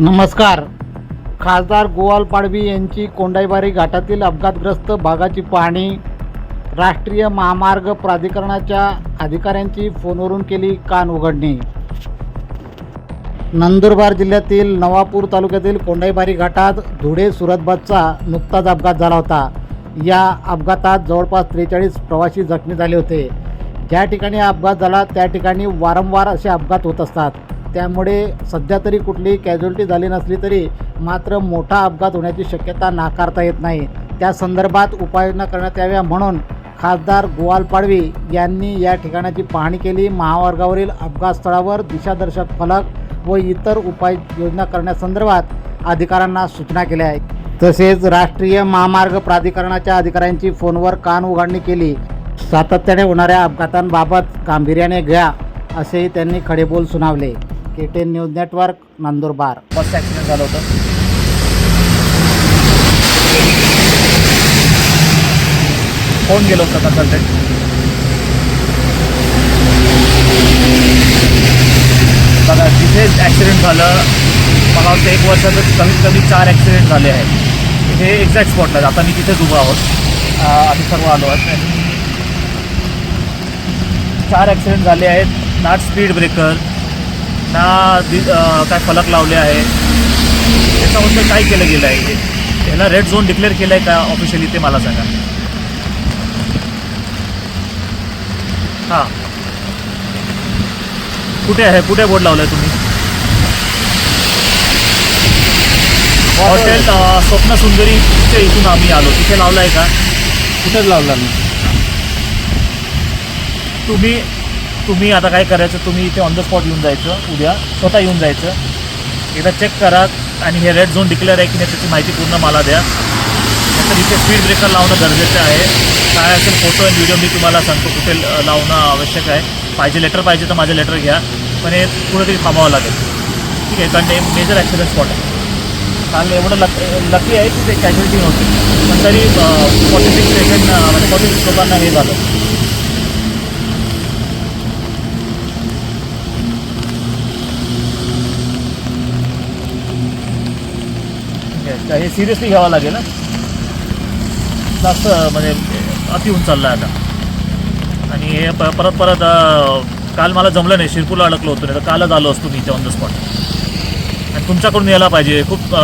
नमस्कार. खासदार गोवाल पाडवी यांची कोंडाईबारी घाटातील अपघातग्रस्त भागाची पाहणी राष्ट्रीय महामार्ग प्राधिकरणाच्या अधिकाऱ्यांची फोनवरून केली कान उघडणी. नंदुरबार जिल्ह्यातील नवापूर तालुक्यातील कोंडाईबारी घाटात धुळे सुरतबादचा नुकताच अपघात झाला होता. या अपघातात जवळपास त्रेचाळीस प्रवासी जखमी झाले होते. ज्या ठिकाणी अपघात झाला त्या ठिकाणी वारंवार असे अपघात होत असतात. त्यामुळे सध्या तरी कुठलीही कॅज्युअल्टी झाली नसली तरी मात्र मोठा अपघात होण्याची शक्यता नाकारता येत नाही. त्या संदर्भात उपाययोजना करण्यात याव्या म्हणून खासदार गोवाल पाडवी यांनी या ठिकाणाची पाहणी केली. महामार्गावरील अपघात स्थळावर दिशादर्शक फलक व इतर उपाययोजना करण्यासंदर्भात अधिकाऱ्यांना सूचना केल्या आहेत. तसेच राष्ट्रीय महामार्ग प्राधिकरणाच्या अधिकाऱ्यांची फोनवर कान उघडणी केली. सातत्याने होणाऱ्या अपघातांबाबत गांभीर्याने घ्या असेही त्यांनी खडेबोल सुनावले. K ten news network Nandurbar first accident झालं होतं. कोण गेलो होता कन्सल्टंट बघा तिथेच ॲक्सिडेंट झालं. मला वाटतं एक वर्षातच कमीत कमी चार ॲक्सिडेंट झाले आहेत. हे एक्झॅक्ट स्पॉटला आता मी तिथेच उभा आहोत. आम्ही सर्व आलो आहोत. चार ॲक्सिडेंट झाले आहेत. ना स्पीड ब्रेकर ना काय फलक लावले आहे. त्याच्याबद्दल काय केलं गेलं आहे इथे याला रेड झोन डिक्लेअर केलं आहे का ऑफिशियली ते मला सांगा. हां. कुठे आहे? कुठे बोर्ड लावलं आहे तुम्ही हॉटेल स्वप्न सुंदरीच्या इथून आम्ही आलो. तिथे लावलं आहे का? कुठेच लावला मी तुम्ही तुम्ही आता काय करायचं तुम्ही इथे ऑन द स्पॉट येऊन जायचं उद्या स्वतः येऊन जायचं. एकदा चेक करा आणि हे रेड झोन डिक्लेअर आहे की नाही त्याची माहिती पूर्ण मला द्या. नंतर इथे स्पीड ब्रेकर लावणं गरजेचं आहे. काय असेल फोटो आणि व्हिडिओ मी तुम्हाला सांगतो कुठे लावणं आवश्यक आहे. पाहिजे लेटर पाहिजे तर माझं लेटर घ्या. पण हे कुठेतरी थांबावं लागेल. ठीक आहे कारण हे मेजर ॲक्सिडेंट स्पॉट आहे. काल एवढं लक लकी आहे की ते कॅज्युअलिटी नव्हती. पण तरी फॉर्टी सिक्स पेशंट म्हणजे फॉर्टी सिक्स लोकांना हे झालं. आहे. तर हे सिरियसली घ्यावं लागेल ना जास्त म्हणजे अति होऊन चाललं आहे आता आणि हे प परत परत काल मला जमलं नाही शिरपूरला अडकलो होतो नाही तर कालच आलो असतो मी इथे ऑन द स्पॉट आणि तुमच्याकडून यायला पाहिजे खूप